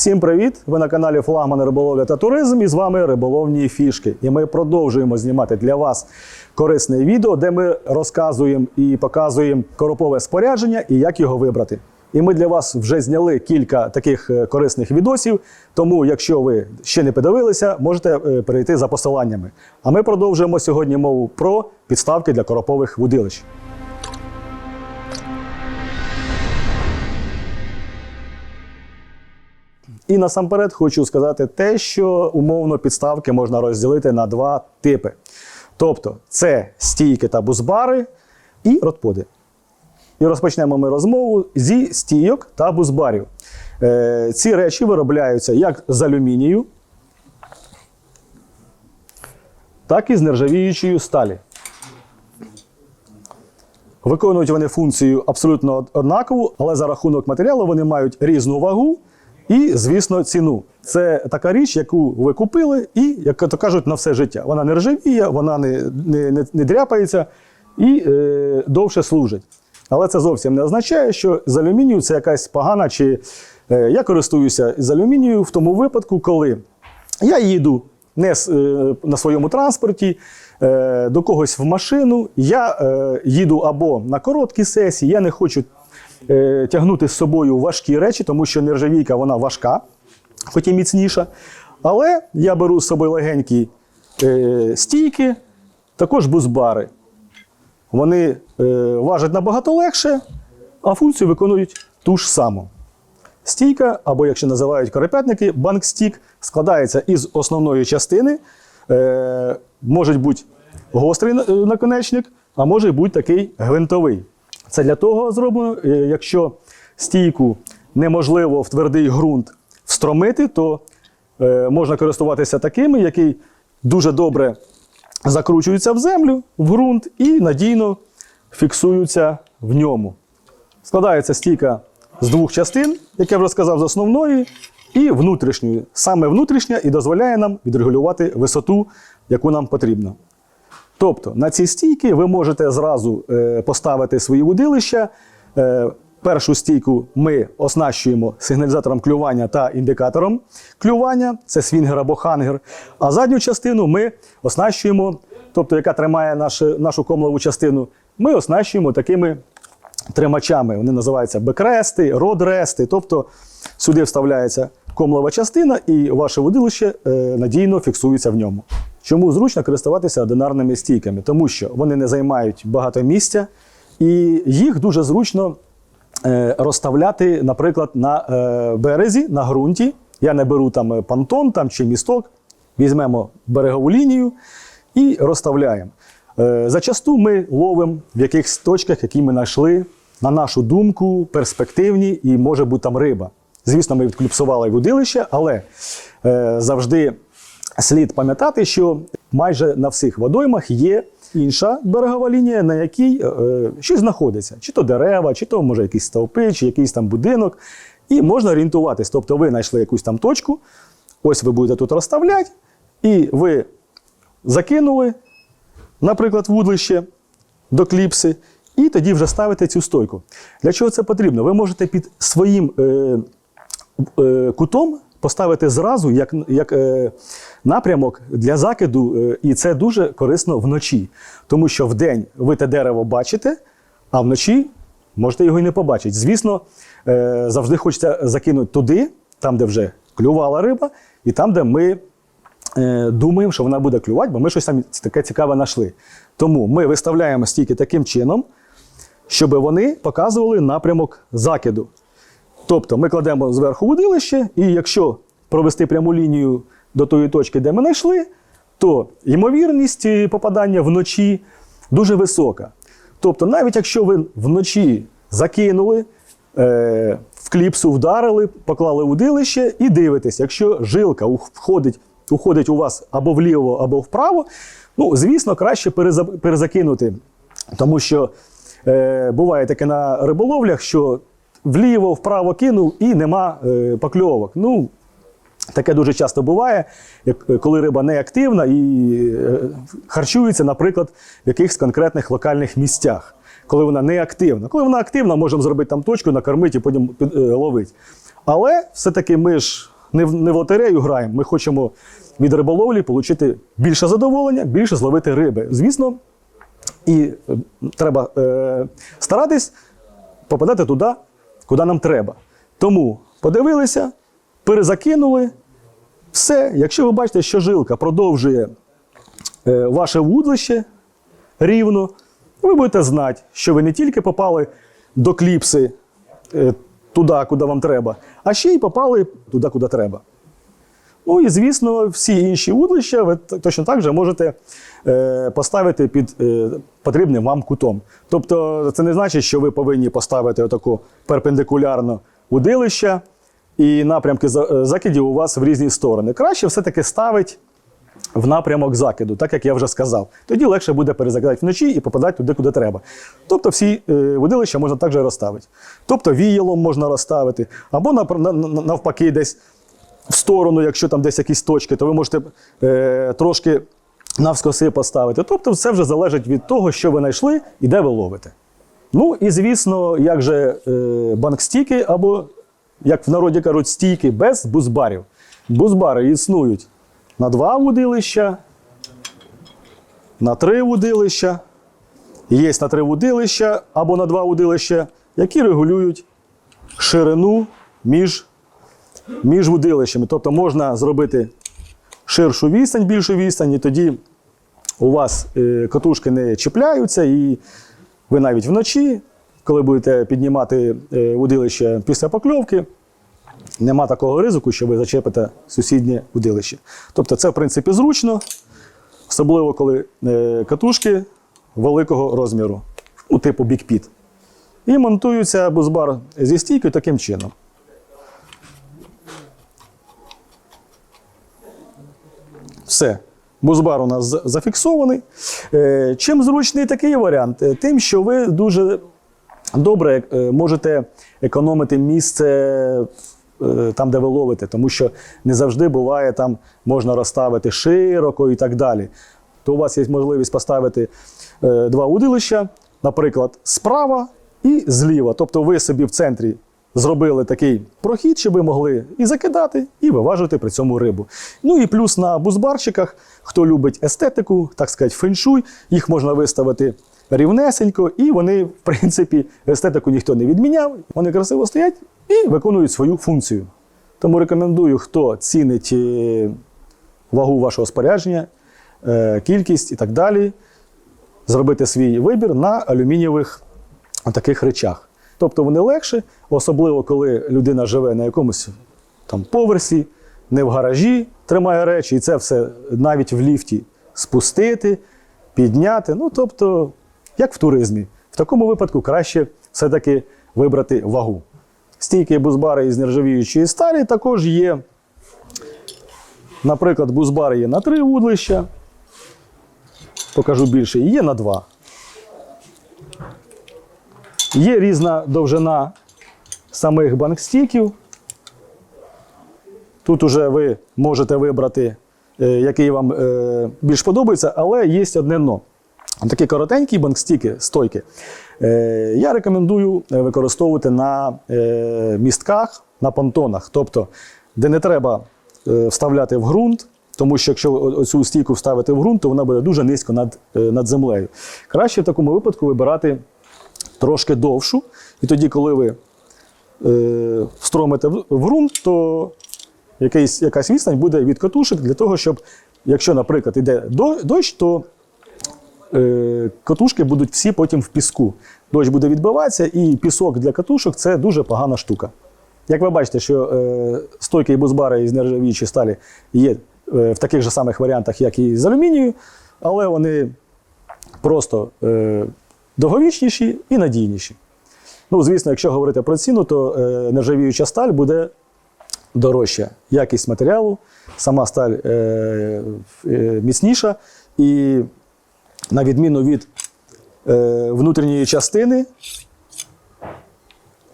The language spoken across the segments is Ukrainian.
Всім привіт! Ви на каналі Флагман Риболовля та Туризм і з вами Риболовні фішки. І ми продовжуємо знімати для вас корисне відео, де ми розказуємо і показуємо коропове спорядження і як його вибрати. І ми для вас вже зняли кілька таких е, корисних відосів. Тому, якщо ви ще не подивилися, можете е, перейти за посиланнями. А ми продовжуємо сьогодні мову про підставки для коропових вудилищ. І насамперед хочу сказати те, що умовно підставки можна розділити на два типи. Тобто, це стійки та бузбари і ротподи. І розпочнемо ми розмову зі стійок та бузбарів. Е, ці речі виробляються як з алюмінію, так і з нержавіючої сталі. Виконують вони функцію абсолютно однакову, але за рахунок матеріалу вони мають різну вагу і, звісно, ціну. Це така річ, яку ви купили, і, як то кажуть, на все життя. Вона не ржавіє, вона не, не, не, не дряпається і е, довше служить. Але це зовсім не означає, що з алюмінію це якась погана, чи е, я користуюся з алюмінію в тому випадку, коли я їду не с- е, на своєму транспорті е, до когось в машину. Я е, їду або на короткі сесії, я не хочу е, тягнути з собою важкі речі, тому що нержавійка вона важка, хоч і міцніша. Але я беру з собою легенькі е, стійки, також бузбари. Вони е, важать набагато легше, а функцію виконують ту ж саму. Стійка, або, якщо називають корепятники, банкстік, складається із основної частини. Е, може бути гострий е, наконечник, а може бути такий гвинтовий. Це для того зроблено, е, якщо стійку неможливо в твердий ґрунт встромити, то е, можна користуватися такими, який дуже добре закручуються в землю, в ґрунт і надійно фіксуються в ньому. Складається стійка з двох частин, як я вже сказав, з основної і внутрішньої. Саме внутрішня і дозволяє нам відрегулювати висоту, яку нам потрібно. Тобто на ці стійки ви можете зразу е, поставити свої вудилища. Е, першу стійку ми оснащуємо сигналізатором клювання та індикатором клювання, це свінгер або хангер. А задню частину ми оснащуємо, тобто яка тримає нашу, нашу комлову частину, ми оснащуємо такими тримачами. Вони називаються бекрести, родрести. Тобто сюди вставляється комлова частина, і ваше водилище е, надійно фіксується в ньому. Чому зручно користуватися одинарними стійками? Тому що вони не займають багато місця, і їх дуже зручно е, розставляти, наприклад, на е, березі, на ґрунті. Я не беру там е, понтон там, чи місток, візьмемо берегову лінію і розставляємо. Зачасту ми ловимо в якихось точках, які ми знайшли, на нашу думку, перспективні, і може бути там риба. Звісно, ми відкліпсували водилище, але завжди слід пам'ятати, що майже на всіх водоймах є інша берегова лінія, на якій е, щось знаходиться: чи то дерева, чи то може якісь стовпи, чи якийсь там будинок. І можна орієнтуватись. Тобто ви знайшли якусь там точку, ось ви будете тут розставляти, і ви закинули, наприклад, вудлище до кліпси, і тоді вже ставите цю стойку. Для чого це потрібно? Ви можете під своїм е, е, кутом поставити зразу як, як е, напрямок для закиду, е, і це дуже корисно вночі. Тому що вдень ви те дерево бачите, а вночі можете його і не побачити. Звісно, е, завжди хочеться закинути туди, там, де вже клювала риба, і там, де ми е, думаємо, що вона буде клювати, бо ми щось там таке цікаве знайшли. Тому ми виставляємо стійки таким чином, щоб вони показували напрямок закиду. Тобто ми кладемо зверху водилище, і якщо провести пряму лінію до тої точки, де ми знайшли, то ймовірність е, попадання вночі дуже висока. Тобто, навіть якщо ви вночі закинули, е, в кліпсу вдарили, поклали удилище і дивитесь, якщо жилка входить, уходить у вас або вліво, або вправо, ну, звісно, краще перезакинути. Тому що е, буває таке на риболовлях, що вліво, вправо кинув і нема е, покльовок. Ну, Таке дуже часто буває, е, коли риба не активна і е, харчується, наприклад, в якихось конкретних локальних місцях, коли вона не активна. Коли вона активна, можемо зробити там точку, накормити і потім е, ловити. Але все-таки ми ж не в, не в лотерею граємо. Ми хочемо від риболовлі отримати більше задоволення, більше зловити риби. Звісно, і треба е, старатись попадати туди, куди нам треба. Тому подивилися, перезакинули. Все, якщо ви бачите, що жилка продовжує е, ваше вудлище рівно, ви будете знати, що ви не тільки попали до кліпси е, туди, куди вам треба, а ще й попали туди, куди треба. Ну і звісно, всі інші вудлища ви точно так же можете е, поставити під е, потрібним вам кутом. Тобто, це не значить, що ви повинні поставити отаку перпендикулярно удилища, і напрямки е, закидів у вас в різні сторони. Краще все-таки ставить в напрямок закиду, так як я вже сказав. Тоді легше буде перезакидати вночі і попадати туди, куди треба. Тобто всі водилища можна також розставити. Тобто віялом можна розставити, або навпаки, десь в сторону, якщо там десь якісь точки, то ви можете е, трошки навскоси поставити. Тобто, все вже залежить від того, що ви знайшли і де ви ловите. Ну і звісно, як же е, банкстіки, або, як в народі кажуть, стійки без бузбарів. Бузбари існують на два вудилища, на три вудилища. Є на три вудилища або на два вудилища, які регулюють ширину між, між вудилищами. Тобто можна зробити ширшу відстань, більшу відстань, і тоді у вас е, катушки не чіпляються, і ви навіть вночі, коли будете піднімати е, удилище після покльовки, нема такого ризику, що ви зачепите сусіднє удилище. Тобто це, в принципі, зручно, особливо коли е, катушки великого розміру, ну, типу бікпіт. І монтується бузбар зі стійкою таким чином. Все. Бузбар у нас зафіксований. Е, Чим зручний такий варіант? Е, Тим, що ви дуже добре е, можете економити місце там, де ви ловите, тому що не завжди буває там можна розставити широко і так далі. То у вас є можливість поставити два удилища, наприклад, справа і зліва. Тобто ви собі в центрі зробили такий прохід, щоб ви могли і закидати, і виважувати при цьому рибу. Ну і плюс на бузбарчиках, хто любить естетику, так сказати, феншуй, їх можна виставити рівнесенько, і вони, в принципі, естетику ніхто не відміняв. Вони красиво стоять і виконують свою функцію. Тому рекомендую, хто цінить е, вагу вашого спорядження, е, кількість і так далі, зробити свій вибір на алюмінієвих таких речах. Тобто вони легше, особливо коли людина живе на якомусь там поверсі, не в гаражі тримає речі, і це все навіть в ліфті спустити, підняти. Ну, тобто, як в туризмі. В такому випадку краще все-таки вибрати вагу. Стійки бузбари із нержавіючої сталі також є. Наприклад, бузбари є на три вудлища. Покажу більше, і є на два. Є різна довжина самих банкстіків. Тут уже ви можете вибрати, е, який вам е, більш подобається, але є одне но. Такі коротенькі банкстіки, стойки. е, Я рекомендую використовувати на містках, на понтонах, тобто, де не треба вставляти в ґрунт, тому що якщо оцю стійку вставити в ґрунт, то вона буде дуже низько над, над землею. Краще в такому випадку вибирати трошки довшу, і тоді, коли ви е, встромите в ґрунт, то якийсь, якась відстань буде від катушок для того, щоб, якщо, наприклад, йде дощ, то е, катушки будуть всі потім в піску. Дощ буде відбиватися, і пісок для катушок це дуже погана штука. Як ви бачите, що е, стойки бузбари із нержавіючої сталі є е, в таких же самих варіантах, як і з алюмінію, але вони просто е, довговічніші і надійніші. Ну, звісно, якщо говорити про ціну, то е, нержавіюча сталь буде дорожча. Якість матеріалу, сама сталь е, е, міцніша, і на відміну від е, внутрішньої частини,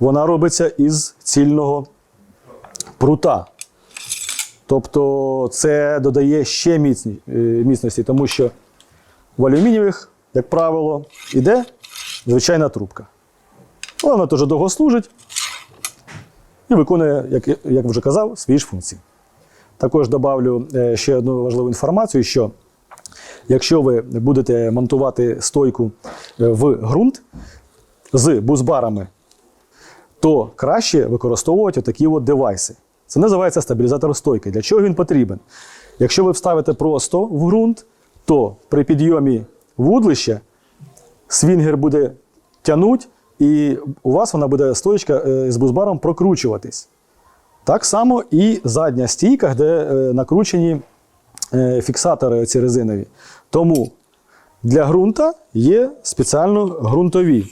вона робиться із цільного прута. Тобто це додає ще міцні, е, міцності, тому що в алюмінієвих, як правило, іде звичайна трубка. Вона дуже довго служить. і виконує, як, як вже казав, свої ж функції. Також добавлю е, ще одну важливу інформацію, що якщо ви будете монтувати стойку е, в ґрунт з бузбарами, то краще використовувати такі от девайси. Це називається стабілізатор стойки. Для чого він потрібен? Якщо ви вставите просто в ґрунт, то при підйомі вудлища свінгер буде тягнути, і у вас вона буде стоечка е, з бузбаром прокручуватись. Так само і задня стійка, де е, накручені е, фіксатори ці резинові. Тому для ґрунта є спеціально ґрунтові.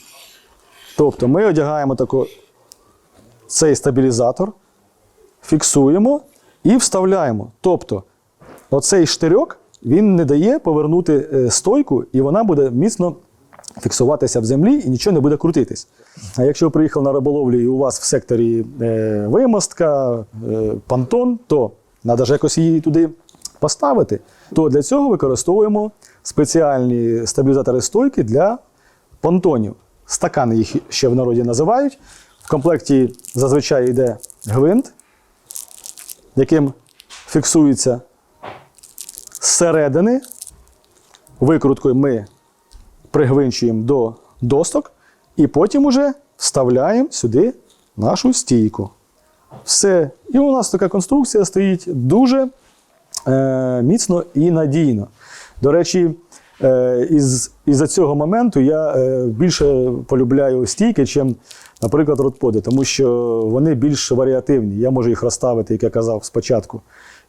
Тобто ми одягаємо тако, цей стабілізатор, фіксуємо і вставляємо. Тобто, оцей штирьок він не дає повернути стойку, і вона буде міцно фіксуватися в землі і нічого не буде крутитись. А якщо ви приїхали на риболовлю і у вас в секторі е, вимостка, е, понтон, то треба ж якось її туди поставити. То для цього використовуємо спеціальні стабілізатори стойки для понтонів. Стакани їх ще в народі називають. В комплекті зазвичай йде гвинт, яким фіксується зсередини. Викруткою ми пригвинчуємо до досток і потім уже вставляємо сюди нашу стійку. Все. І у нас така конструкція стоїть дуже е, міцно і надійно. До речі, е, із, із-за цього моменту я е, більше полюбляю стійки, чим, наприклад, ротподи, тому що вони більш варіативні. Я можу їх розставити, як я казав спочатку,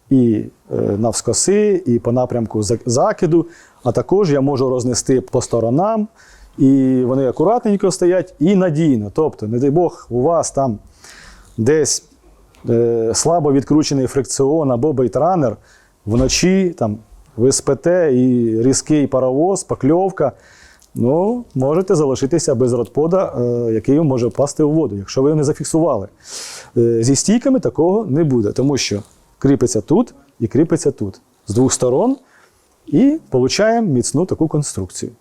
і е, навскоси, і по напрямку закиду, а також я можу рознести по сторонам, і вони акуратненько стоять і надійно. Тобто, не дай Бог, у вас там десь е, слабо відкручений фрикціон або бейтранер, вночі там, ви спите і різкий паровоз, пакльовка. Ну, можете залишитися без родпода, е, який може впасти у воду, якщо ви його не зафіксували. Е, зі стійками такого не буде, тому що кріпиться тут і кріпиться тут з двох сторон, і получаємо міцну таку конструкцію.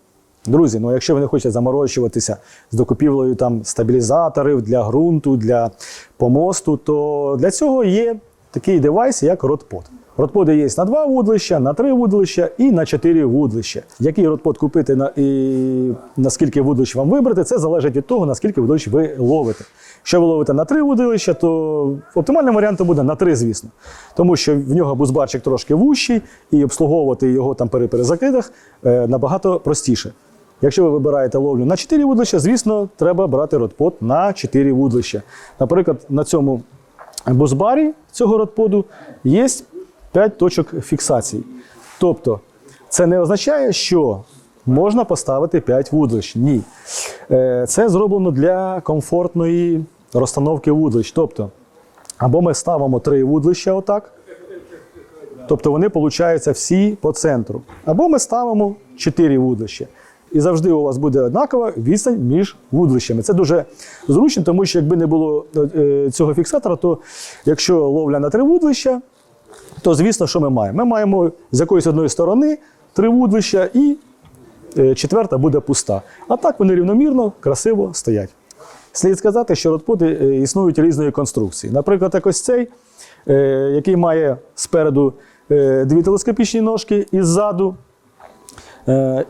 Друзі, ну якщо ви не хочете заморочуватися з докупівлею там стабілізаторів для ґрунту, для помосту, то для цього є такий девайс, як ротпод. Ротподи є на два вудлища, на три вудлища і на чотири вудлища. Який ротпод купити на, і наскільки вудлищ вам вибрати, це залежить від того, наскільки вудлищ ви ловите. Якщо ви ловите на три вудлища, то оптимальним варіантом буде на три, звісно. Тому що в нього бузбарчик трошки вущий, і обслуговувати його там при перезакидах е, набагато простіше. Якщо ви вибираєте ловлю на 4 вудлища, звісно, треба брати ротпод на 4 вудлища. Наприклад, на цьому бузбарі цього ротподу є 5 точок фіксації. Тобто, це не означає, що можна поставити 5 вудлищ. Ні. Е, Це зроблено для комфортної розстановки вудлищ. Тобто, або ми ставимо 3 вудлища отак, Тобто вони получаються всі по центру. Або ми ставимо 4 вудлища. І завжди у вас буде однакова відстань між вудлищами. Це дуже зручно, тому що якби не було е, цього фіксатора, то якщо ловля на три вудлища, то звісно, що ми маємо? Ми маємо з якоїсь одної сторони три вудлища і е, четверта буде пуста. А так вони рівномірно, красиво стоять. Слід сказати, що ротподи е, існують різної конструкції. Наприклад, як ось цей, е, який має спереду дві телескопічні ножки і ззаду.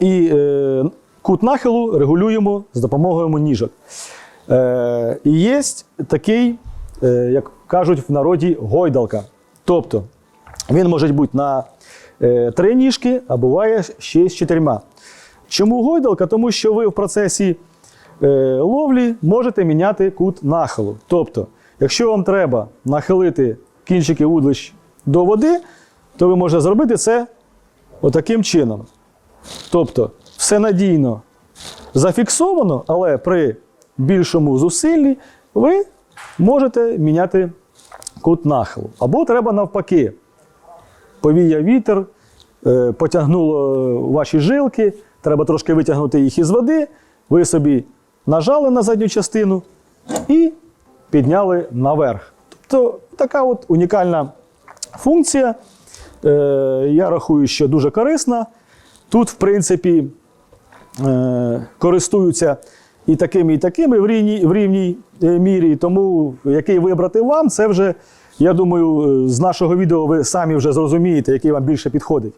І кут нахилу регулюємо з допомогою ніжок. І є такий, як кажуть в народі, гойдалка. Тобто він може бути на е, три ніжки, а буває ще з чотирма. Чому гойдалка? Тому що ви в процесі е, ловлі можете міняти кут нахилу. Тобто, якщо вам треба нахилити кінчики вудлищ до води, то ви можете зробити це отаким чином. Тобто, все надійно зафіксовано, але при більшому зусиллі ви можете міняти кут нахилу. Або треба навпаки. Повіяв вітер, е, потягнуло ваші жилки, треба трошки витягнути їх із води. Ви собі нажали на задню частину і підняли наверх. Тобто така от унікальна функція. Е, Я рахую, що дуже корисна. Тут, в принципі, е, користуються і такими, і такими в рівній, в рівній мірі. Тому який вибрати вам, це вже, я думаю, е, з нашого відео ви самі вже зрозумієте, який вам більше підходить.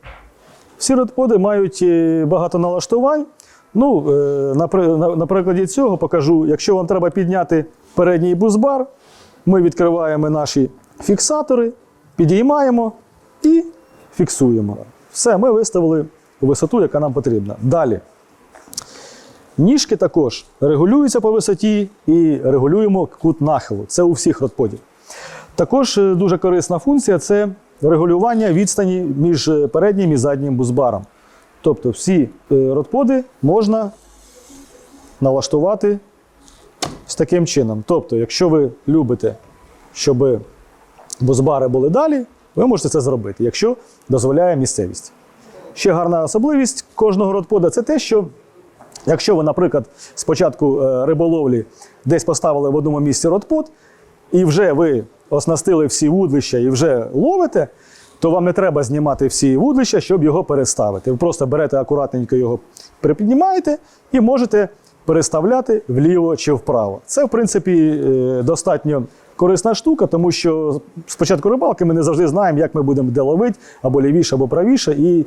Всі родподи мають е, багато налаштувань. Ну, е, на, при- на, на прикладі цього покажу, якщо вам треба підняти передній бузбар, ми відкриваємо наші фіксатори, підіймаємо і фіксуємо. Все, ми виставили висоту, яка нам потрібна. Далі. Ніжки також регулюються по висоті і регулюємо кут нахилу. Це у всіх родподів. Також е, дуже корисна функція це регулювання відстані між е, переднім і заднім бузбаром. Тобто всі е, родподи можна налаштувати з таким чином. Тобто, якщо ви любите, щоб бузбари були далі, ви можете це зробити, якщо дозволяє місцевість. Ще гарна особливість кожного родпода це те, що Якщо ви, наприклад, спочатку риболовлі десь поставили в одному місці родпот, і вже ви оснастили всі вудлища і вже ловите, то вам не треба знімати всі вудлища, щоб його переставити. Ви просто берете акуратненько його припіднімаєте і можете переставляти вліво чи вправо. Це, в принципі, е, достатньо корисна штука, тому що спочатку рибалки ми не завжди знаємо, як ми будемо де ловити, або лівіше, або правіше. І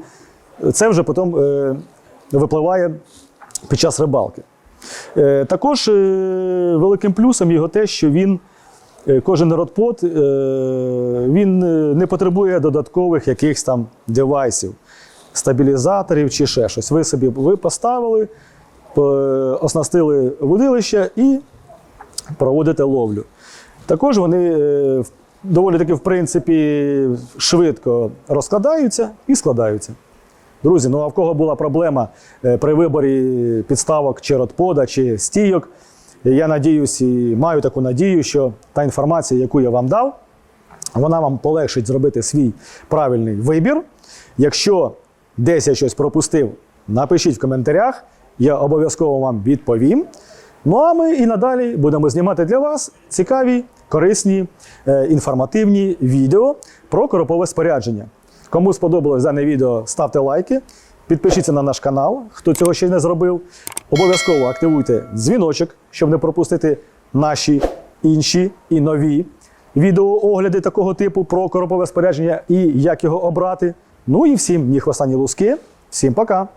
це вже потім е, випливає під час рибалки. Е, Також великим плюсом його те, що він, кожен родпот, е, він е, не потребує додаткових якихось там девайсів, стабілізаторів чи ще щось. Ви собі ви поставили, оснастили водилище і проводите ловлю. Також вони е, доволі таки, в принципі, швидко розкладаються і складаються. Друзі, ну а в кого була проблема е, при виборі підставок чи родпода, чи стійок, я надіюсь і маю таку надію, що та інформація, яку я вам дав, вона вам полегшить зробити свій правильний вибір. Якщо десь я щось пропустив, напишіть в коментарях, я обов'язково вам відповім. Ну а ми і надалі будемо знімати для вас цікаві, корисні, е, інформативні відео про коропове спорядження. Кому сподобалось дане відео, ставте лайки, підпишіться на наш канал, хто цього ще не зробив. Обов'язково активуйте дзвіночок, щоб не пропустити наші інші і нові відеоогляди такого типу про коропове спорядження і як його обрати. Ну і всім ні луски. Всім пока!